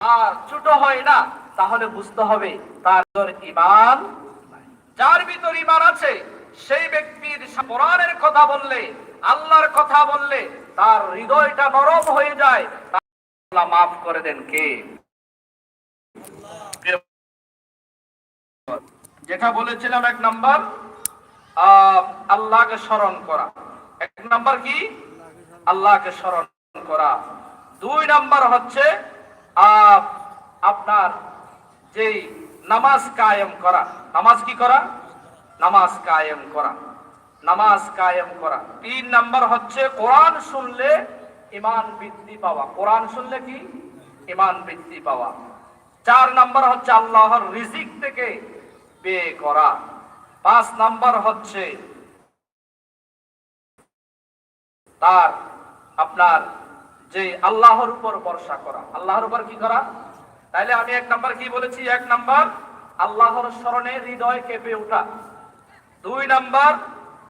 আর ছোট হয় না, তাহলে বুঝতে হবে তার ইমান যার ভিতর ইমান আছে, সেই ব্যক্তির কোরআনের কথা বললে, আল্লাহর কথা বললে, তার হৃদয়টা নরম হয়ে যায় আল্লাহ মাফ করে দেন কে? যেটা বলেছিলাম এক নাম্বার আল্লাহকে স্মরণ করা। এক নাম্বার কি? আল্লাহকে স্মরণ করা। দুই নাম্বার হচ্ছে আপনার যেই নামাজ কায়েম করা। নামাজ কি করা? নামাজ কায়েম করা। নামাজ কায়েম করা। তিন নাম্বার হচ্ছে কোরআন শুনলে ইমান বৃদ্ধি পাওয়া। কোরআন শুনলে কি? ইমান বৃদ্ধি পাওয়া। চার নাম্বার হচ্ছে আল্লাহর রিজিক থেকে বে করা। পাঁচ নাম্বার হচ্ছে তার আপনার যে আল্লাহর উপর ভরসা করা। আল্লাহর উপর কি করা? তাইলে আমি এক নাম্বার কি বলেছি? এক নাম্বার, আল্লাহর স্মরণে হৃদয় কেঁপে ওঠা। দুই নাম্বার